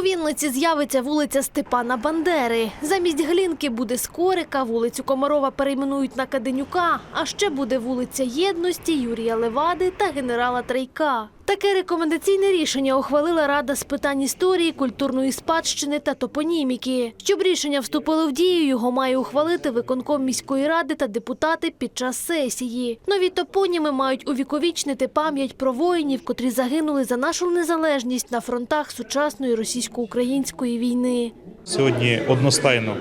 У Вінниці з'явиться вулиця Степана Бандери. Замість Глінки буде Скорика, вулицю Комарова перейменують на Каденюка, а ще буде вулиця Єдності, Юрія Левади та генерала Трейка. Таке рекомендаційне рішення ухвалила Рада з питань історії, культурної спадщини та топоніміки. Щоб рішення вступило в дію, його має ухвалити виконком міської ради та депутати під час сесії. Нові топоніми мають увіковічнити пам'ять про воїнів, котрі загинули за нашу незалежність на фронтах сучасної російсько-української війни. Сьогодні одностайно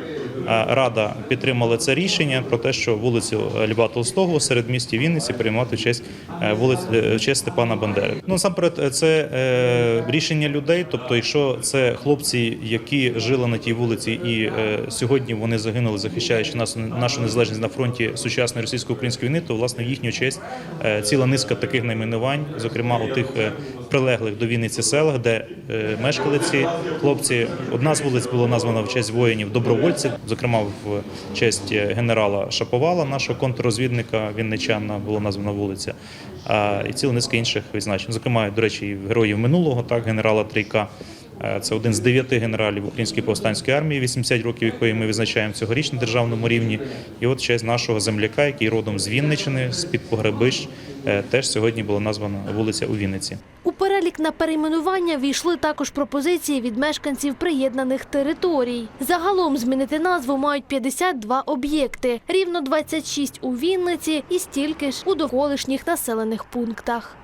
Рада підтримала це рішення про те, що вулицю Льва Толстого серед місті Вінниці приймати честь е, вулиць е, честь Степана Бандери. Ну насамперед, е, це рішення людей. Тобто, якщо це хлопці, які жили на тій вулиці, і сьогодні вони загинули, захищаючи нас нашу незалежність на фронті сучасної російсько-української війни, то власне в їхню честь ціла низка таких найменувань, зокрема у тих прилеглих до Вінниці селах, де е, мешкали ці хлопці. Одна з вулиць була названа в честь воїнів добровольців, зокрема в честь е, генерала Шаповала, нашого контррозвідника Вінничана, була названа вулиця, а, і ціла низка інших відзначень. Зокрема, до речі, і героїв минулого, так, генерала Трійка. Е, Це один з дев'яти генералів Української повстанської армії, 80 років якої ми відзначаємо цьогоріч на державному рівні. І от честь нашого земляка, який родом з Вінничини, з під Погребищ, е, теж сьогодні була названа вулиця у Вінниці. У перелік на перейменування війшли також пропозиції від мешканців приєднаних територій. Загалом змінити назву мають 52 об'єкти, рівно 26 у Вінниці і стільки ж у довколишніх населених пунктах.